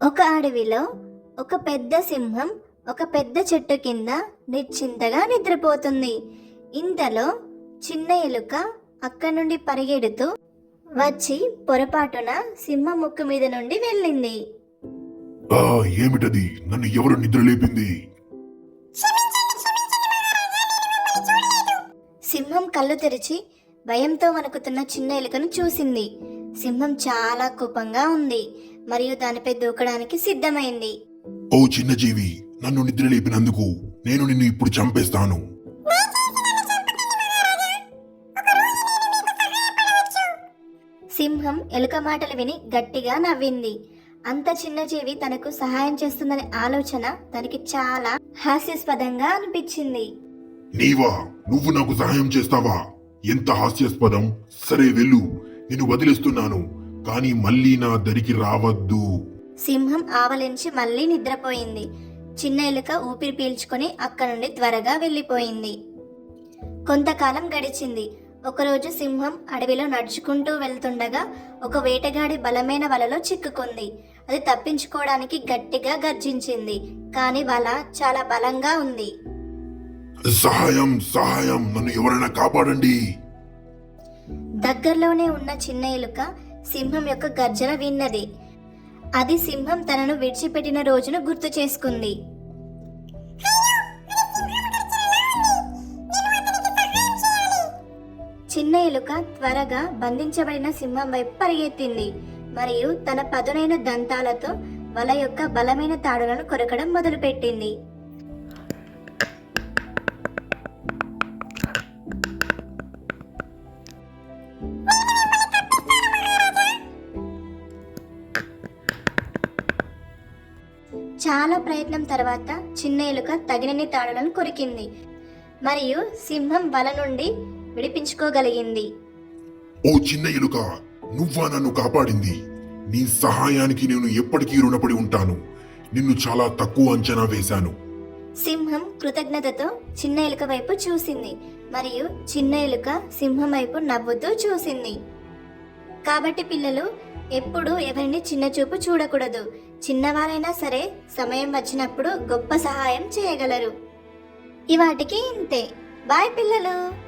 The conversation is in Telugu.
ఒక అడవిలో ఒక పెద్ద సింహం ఒక పెద్ద చెట్టు కింద నిశ్చింతగా నిద్రపోతుంది. ఇంతలో చిన్న ఎలుక అక్కడి నుండి పరిగెడుతూ వచ్చి పొరపాటున సింహం ముక్కు మీద నుండి వెళ్ళింది. ఆ ఏమిటది? నన్ను ఎవరు నిద్ర లేపింది సింహం కళ్ళు తెరిచి భయంతో వణుకుతున్న చిన్న ఎలుకను చూసింది. సింహం చాలా కోపంగా ఉంది. మరియు దానిపై దూకడానికి సిద్ధమైంది. ఓ చిన్న జీవి నన్ను నిద్ర లేపినందుకు నేను నిన్ను ఇప్పుడు చంపేస్తాను. సింహం ఎలుక మాటలు విని గట్టిగా నవ్వింది. అంత చిన్న జీవి తనకు సహాయం చేస్తుందనే ఆలోచన తనకి చాలా హాస్యాస్పదంగా అనిపించింది. నీవా నువ్వు నాకు సహాయం చేస్తావా? ఎంత హాస్యాస్పదం? సరే వెళ్ళు నేను వదిలేస్తున్నాను. కానీ మళ్ళీ నా దరికి రావద్దు. సింహం ఆవలించి మళ్ళీ నిద్రపోయింది. చిన్న ఎలుక ఊపిరి పీల్చుకొని అక్కడి నుండి త్వరగా వెళ్ళిపోయింది. కొంతకాలం గడిచింది. ఒకరోజు సింహం అడవిలో నడుచుకుంటూ వెళ్తుండగా ఒక వేటగాడి బలమైన వలలో చిక్కుకుంది. అది తప్పించుకోవడానికి గట్టిగా గర్జించింది కానీ వల చాలా బలంగా ఉంది. సహాయం సహాయం నన్ను ఎవరైనా కాపాడండి. దగ్గరలోనే ఉన్న చిన్న ఎలుక సింహం యొక్క గర్జన విన్నది. అది సింహం తనను విడిచిపెట్టిన రోజును గుర్తు చేసుకుంది. చిన్న ఎలుక త్వరగా బంధించబడిన సింహం వైపు పరిగెత్తింది. మరియు తన పదునైన దంతాలతో వల యొక్క బలమైన తాడులను కొరకడం మొదలుపెట్టింది. చాలా ప్రయత్నం తర్వాత చిన్న ఎలుక తగినన్ని తాడులను కొరికింది. మరియు సింహం వల నుండి విడిపించుకోగలిగింది. ఓ చిన్న ఎలుక నువ్వా నన్ను కాపాడింది? నీ సహాయానికి నేను ఎప్పటికీ రుణపడి ఉంటాను. నిన్ను చాలా తక్కువ అంచనా వేశాను. సింహం కృతజ్ఞతతో చిన్న ఎలుక వైపు చూసింది. మరియు చిన్న ఎలుక సింహం వైపు నవ్వుతూ చూసింది. కాబట్టి పిల్లలు ఎప్పుడు ఎవరిని చిన్న చూపు చూడకూడదు. చిన్నవారైనా సరే సమయం వచ్చినప్పుడు గొప్ప సహాయం చేయగలరు. ఇవాటికి ఇంతే. బాయ్ పిల్లలు!